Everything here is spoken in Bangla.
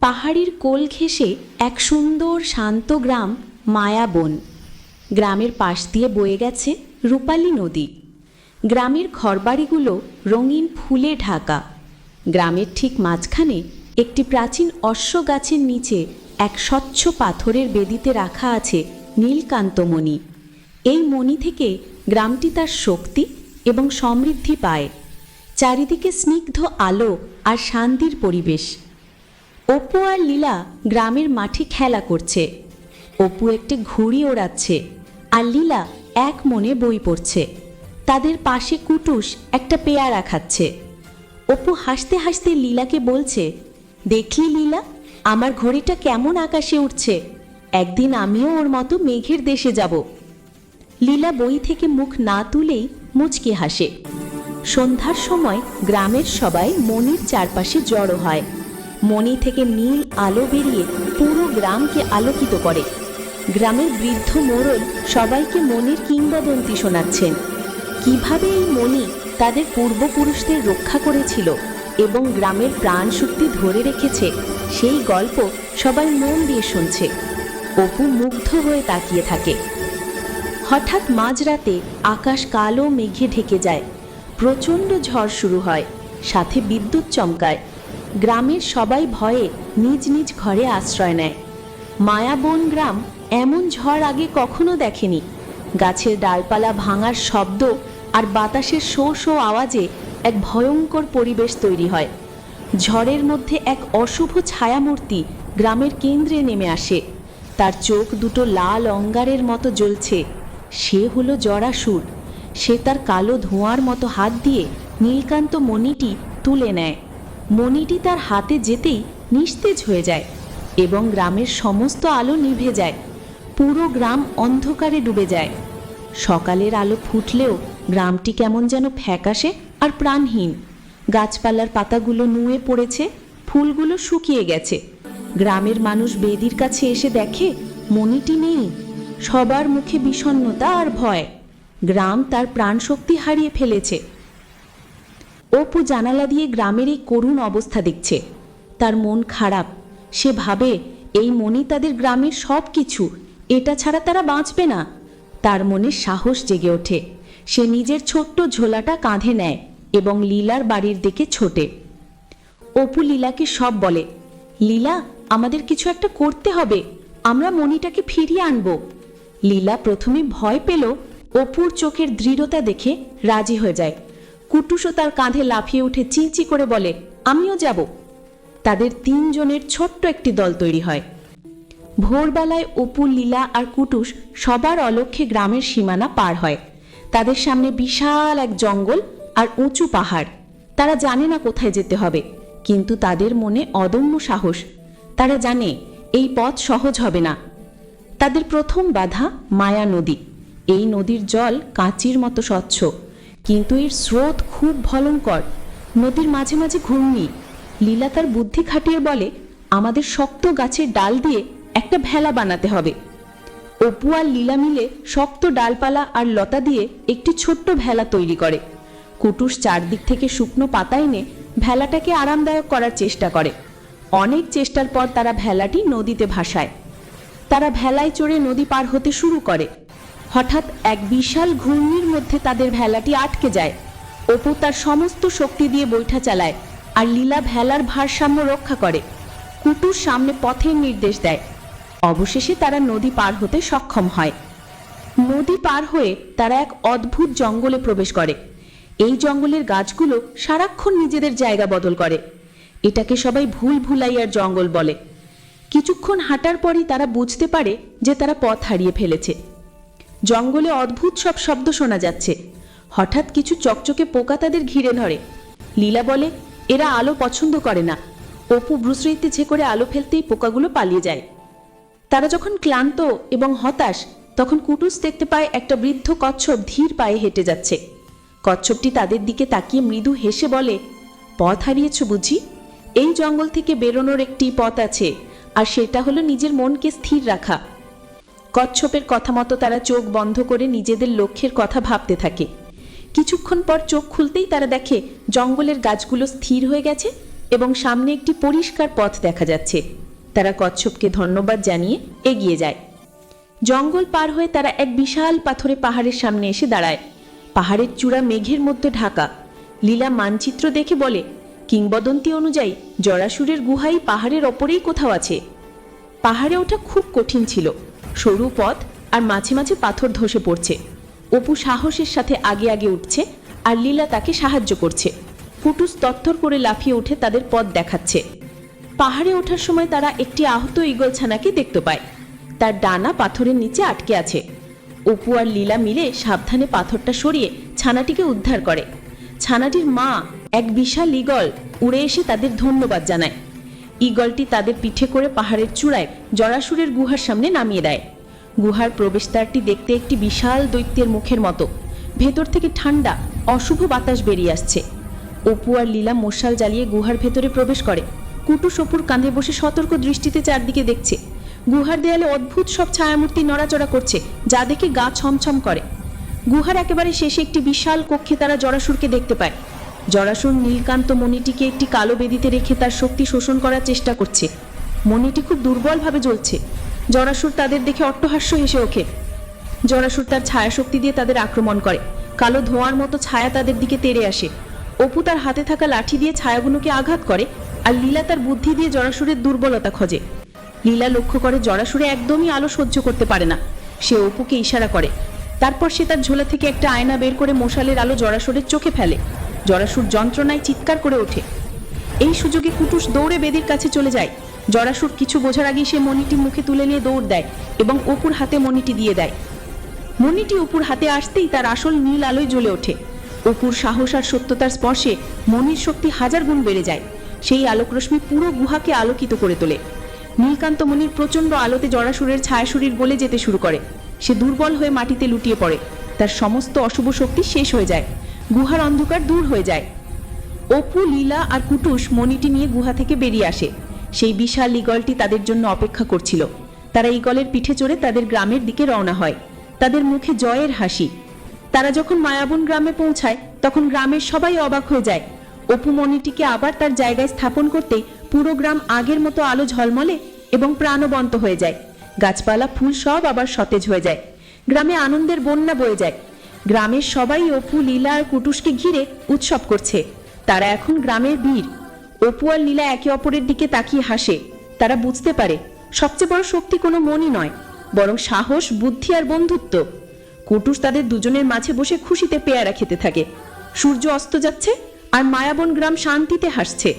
পাহাড়ির কোল ঘেঁষে এক সুন্দর শান্ত গ্রাম মায়াবন গ্রামের পাশ দিয়ে বয়ে গেছে রূপালী নদী। গ্রামের ঘরবাড়িগুলো রঙিন ফুলে ঢাকা। গ্রামের ঠিক মাঝখানে একটি প্রাচীন অশ্ব গাছের নিচে এক স্বচ্ছ পাথরের বেদিতে রাখা আছে নীলকান্তমণি। এই মণি থেকে গ্রামটি তার শক্তি এবং সমৃদ্ধি পায়। চারিদিকে স্নিগ্ধ আলো আর শান্তির পরিবেশ। অপু আর লীলা গ্রামের মাঠে খেলা করছে। অপু একটি ঘুড়ি ওড়াচ্ছে আর লীলা এক মনে বই পড়ছে। তাদের পাশে কুটুস একটা পেয়ারা খাচ্ছে। অপু হাসতে হাসতে লীলাকে বলছে, দেখলি লীলা, আমার ঘড়িটা কেমন আকাশে উঠছে একদিন আমিও ওর মতো মেঘের দেশে যাব। লীলা বই থেকে মুখ না তুলেই মুচকে হাসে। সন্ধ্যার সময় গ্রামের সবাই মনির চারপাশে জড়ো হয়। মণি থেকে নীল আলো বেরিয়ে পুরো গ্রামকে আলোকিত করে। গ্রামের বৃদ্ধ মোড়ল সবাইকে মনির কিংবদন্তি শোনাচ্ছেন। কীভাবে এই মণি তাদের পূর্বপুরুষদের রক্ষা করেছিল এবং গ্রামের প্রাণ শক্তি ধরে রেখেছে, সেই গল্প সবাই মন দিয়ে শুনছে। অপু মুগ্ধ হয়ে তাকিয়ে থাকে। হঠাৎ মাঝরাতে আকাশ কালো মেঘে ঢেকে যায়। প্রচণ্ড ঝড় শুরু হয়, সাথে বিদ্যুৎ চমকায়। গ্রামের সবাই ভয়ে নিজ নিজ ঘরে আশ্রয় নেয়। মায়াবন গ্রাম এমন ঝড় আগে কখনো দেখেনি। গাছের ডালপালা ভাঙার শব্দ আর বাতাসের শো শো আওয়াজে এক ভয়ঙ্কর পরিবেশ তৈরি হয়। ঝড়ের মধ্যে এক অশুভ ছায়ামূর্তি গ্রামের কেন্দ্রে নেমে আসে। তার চোখ দুটো লাল অঙ্গারের মতো জ্বলছে। সে হলো জরাসুর। সে তার কালো ধোঁয়ার মতো হাত দিয়ে নীলকান্ত মণিটি তুলে নেয়। মণিটি তার হাতে যেতেই নিস্তেজ হয়ে যায় এবং গ্রামের সমস্ত আলো নিভে যায়। পুরো গ্রাম অন্ধকারে ডুবে যায়। সকালের আলো ফুটলেও গ্রামটি কেমন যেন ফ্যাকাশে আর প্রাণহীন। গাছপালার পাতাগুলো নুয়ে পড়েছে, ফুলগুলো শুকিয়ে গেছে। গ্রামের মানুষ বেদির কাছে এসে দেখে, মণিটি নেই। সবার মুখে বিষণ্ণতা আর ভয়। গ্রাম তার প্রাণশক্তি হারিয়ে ফেলেছে। অপু জানালা দিয়ে গ্রামের এই করুণ অবস্থা দেখছে। তার মন খারাপ। সে ভাবে, এই মনি তাদের গ্রামের সব কিছু এটা ছাড়া তারা বাঁচবে না। তার মনে সাহস জেগে ওঠে। সে নিজের ছোট্ট ঝোলাটা কাঁধে নেয় এবং লীলার বাড়ির দিকে ছোটে। অপু লীলাকে সব বলে, লীলা, আমাদের কিছু একটা করতে হবে। আমরা মণিটাকে ফিরিয়ে আনব। লীলা প্রথমে ভয় পেল। অপুর চোখের দৃঢ়তা দেখে রাজি হয়ে যায়। কুটুসও তার কাঁধে লাফিয়ে উঠে চিঁচি করে বলে, আমিও যাব। তাদের তিনজনের ছোট্ট একটি দল তৈরি হয়। ভোরবেলায় অপু, লীলা আর কুটুস সবার অলক্ষ্যে গ্রামের সীমানা পার হয়। তাদের সামনে বিশাল এক জঙ্গল আর উঁচু পাহাড়। তারা জানে না কোথায় যেতে হবে, কিন্তু তাদের মনে অদম্য সাহস। তারা জানে এই পথ সহজ হবে না। তাদের প্রথম বাধা মায়া নদী। এই নদীর জল কাঁচির মতো স্বচ্ছ। কিন্তু এর স্রোত খুব ভয়ঙ্কর। নদীর মাঝে মাঝে ঘূর্ণি। লীলা তার বুদ্ধি খাটিয়ে বলে, আমাদের শক্ত গাছের ডাল দিয়ে একটা ভেলা বানাতে হবে। অপু আর লীলা মিলে শক্ত ডালপালা আর লতা দিয়ে একটি ছোট্ট ভেলা তৈরি করে। কুটুস চারদিক থেকে শুকনো পাতা এনে ভেলাটাকে আরামদায়ক করার চেষ্টা করে। অনেক চেষ্টার পর তারা ভেলাটি নদীতে ভাসায়। তারা ভেলায় চড়ে নদী পার হতে শুরু করে। হঠাৎ এক বিশাল ঘূর্ণির মধ্যে তাদের ভেলাটি আটকে যায়। অপু তার সমস্ত শক্তি দিয়ে বৈঠা চালায় আর লীলা ভেলার ভারসাম্য রক্ষা করে। কুটুর সামনে পথের নির্দেশ দেয়। অবশেষে তারা নদী পার হতে সক্ষম হয়। নদী পার হয়ে তারা এক অদ্ভুত জঙ্গলে প্রবেশ করে। এই জঙ্গলের গাছগুলো সারাক্ষণ নিজেদের জায়গা বদল করে। এটাকে সবাই ভুল ভুলাইয়ার জঙ্গল বলে। কিছুক্ষণ হাঁটার পরই তারা বুঝতে পারে যে তারা পথ হারিয়ে ফেলেছে। জঙ্গলে অদ্ভুত সব শব্দ শোনা যাচ্ছে। হঠাৎ কিছু চকচকে পোকা তাদের ঘিরে ধরে। লীলা বলে, এরা আলো পছন্দ করে না। অপু ব্রুশ্রীতে ঝে করে আলো ফেলতেই পোকাগুলো পালিয়ে যায়। তারা যখন ক্লান্ত এবং হতাশ, তখন কুটুস দেখতে পায় একটা বৃদ্ধ কচ্ছপ ধীর পায়ে হেঁটে যাচ্ছে। কচ্ছপটি তাদের দিকে তাকিয়ে মৃদু হেসে বলে, পথ হারিয়েছ বুঝি? এই জঙ্গল থেকে বেরোনোর একটি পথ আছে, আর সেটা হলো নিজের মনকে স্থির রাখা। কচ্ছপের কথা মতো তারা চোখ বন্ধ করে নিজেদের লক্ষ্যের কথা ভাবতে থাকে। কিছুক্ষণ পর চোখ খুলতেই তারা দেখে জঙ্গলের গাছগুলো স্থির হয়ে গেছে এবং সামনে একটি পরিষ্কার পথ দেখা যাচ্ছে। তারা কচ্ছপকে ধন্যবাদ জানিয়ে এগিয়ে যায়। জঙ্গল পার হয়ে তারা এক বিশাল পাথরে পাহাড়ের সামনে এসে দাঁড়ায়। পাহাড়ের চূড়া মেঘের মধ্যে ঢাকা। লীলা মানচিত্র দেখে বলে, কিংবদন্তি অনুযায়ী জরাসুরের গুহাই পাহাড়ের ওপরেই কোথাও আছে। পাহাড়ে ওঠা খুব কঠিন ছিল। সরু পথ আর মাঝে মাঝে পাথর ধসে পড়ছে। অপু সাহসের সাথে আগে আগে উঠছে আর লীলা তাকে সাহায্য করছে। কুটুস তত্তর করে লাফিয়ে উঠে তাদের পথ দেখাচ্ছে। পাহাড়ে ওঠার সময় তারা একটি আহত ঈগল ছানাকে দেখতে পায়। তার ডানা পাথরের নিচে আটকে আছে। অপু আর লীলা মিলে সাবধানে পাথরটা সরিয়ে ছানাটিকে উদ্ধার করে। ছানাটির মা, এক বিশাল ঈগল, উড়ে এসে তাদের ধন্যবাদ জানায়। ঈগলটি তাদের পিঠে করে পাহাড়ের চূড়ায় জরাসুরের গুহার সামনে নামিয়ে দেয়। গুহার প্রবেশদ্বারটি দেখতে একটি বিশাল দৈত্যের মুখের মতো। ভেতর থেকে ঠান্ডা, অশুভ বাতাস বেরিয়ে আসছে। অপু আর লীলা মশাল জ্বালিয়ে গুহার ভেতরে প্রবেশ করে। কুটুস অপুর কাঁধে বসে সতর্ক দৃষ্টিতে চারদিকে দেখছে। গুহার দেয়ালে অদ্ভুত সব ছায়ামূর্তি নড়াচড়া করছে, যা দেখে গা ছমছম করে। গুহার একেবারে শেষে একটি বিশাল কক্ষে তারা জরাসুরকে দেখতে পায়। জরাসুর নীলকান্ত মণিটিকে একটি কালো বেদিতে রেখে তার শক্তি শোষণ করার চেষ্টা করছে। মণিটি খুব দুর্বলভাবে জ্বলছে। জরাসুর তাদের দেখে অট্টহাস্য হেসে ওঠে। জরাসুর তার ছায়া শক্তি দিয়ে তাদের আক্রমণ করে। কালো ধোঁয়ার মতো ছায়া তাদের দিকে তেড়ে আসে। অপু তার হাতে থাকা লাঠি দিয়ে ছায়াগুলোকে আঘাত করে আর লীলা তার বুদ্ধি দিয়ে জরাসুরের দুর্বলতা খোঁজে। লীলা লক্ষ্য করে জরাসুরে একদমই আলো সহ্য করতে পারে না। সে অপুকে ইশারা করে। তারপর সে তার ঝোলা থেকে একটা আয়না বের করে মশালের আলো জরাসুরের চোখে ফেলে। জরাসুর যন্ত্রণায় চিৎকার করে ওঠে। এই সুযোগে কুটুস দৌড়ে বেদির কাছে চলে যায়। জরাসুর কিছু বোঝার আগেই সে মণিটি মুখে তুলে নিয়ে দৌড় দেয় এবং অপুর হাতে মণিটি দিয়ে দেয়। মণিটি অপুর হাতে আসতেই তার আসল নীল আলোয় জ্বলে ওঠে। অপুর সাহস আর সত্যতার স্পর্শে মনির শক্তি হাজার গুণ বেড়ে যায়। সেই আলোকরশ্মি পুরো গুহাকে আলোকিত করে তোলে। নীলকান্ত মনির প্রচণ্ড আলোতে জরাসুরের ছায়াশরীর গলে যেতে শুরু করে। সে দুর্বল হয়ে মাটিতে লুটিয়ে পড়ে। তার সমস্ত অশুভ শক্তি শেষ হয়ে যায়। গুহার অন্ধকার দূর হয়ে যায়। অপু, লীলা আর কুটুস মণিটি নিয়ে গুহা থেকে বেরিয়ে আসে। সেই বিশাল ঈগলটি তাদের জন্য অপেক্ষা করছিল। তারা ঈগলের পিঠে চড়ে তাদের গ্রামের দিকে রওনা হয়। তাদের মুখে জয়ের হাসি। তারা যখন মায়াবন গ্রামে পৌঁছায়, তখন গ্রামের সবাই অবাক হয়ে যায়। অপু মণিটিকে আবার তার জায়গায় স্থাপন করতে পুরো গ্রাম আগের মতো আলো ঝলমলে এবং প্রাণবন্ত হয়ে যায়। গাছপালা, ফুল সব আবার সতেজ হয়ে যায়। গ্রামে আনন্দের বন্যা বয়ে যায়। গ্রামের সবাই অপু, লীলা আর কুটুসকে ঘিরে উৎসব করছে। তারা এখন গ্রামের বীর। অপু আর লীলা একে অপরের দিকে তাকিয়ে হাসে। তারা বুঝতে পারে, সবচেয়ে বড় শক্তি কোনো মনই নয়, বরং সাহস, বুদ্ধি আর বন্ধুত্ব। কুটুস তাদের দুজনের মাঝে বসে খুশিতে পেয়ারা খেতে থাকে। সূর্য অস্ত যাচ্ছে আর মায়াবন গ্রাম শান্তিতে হাসছে।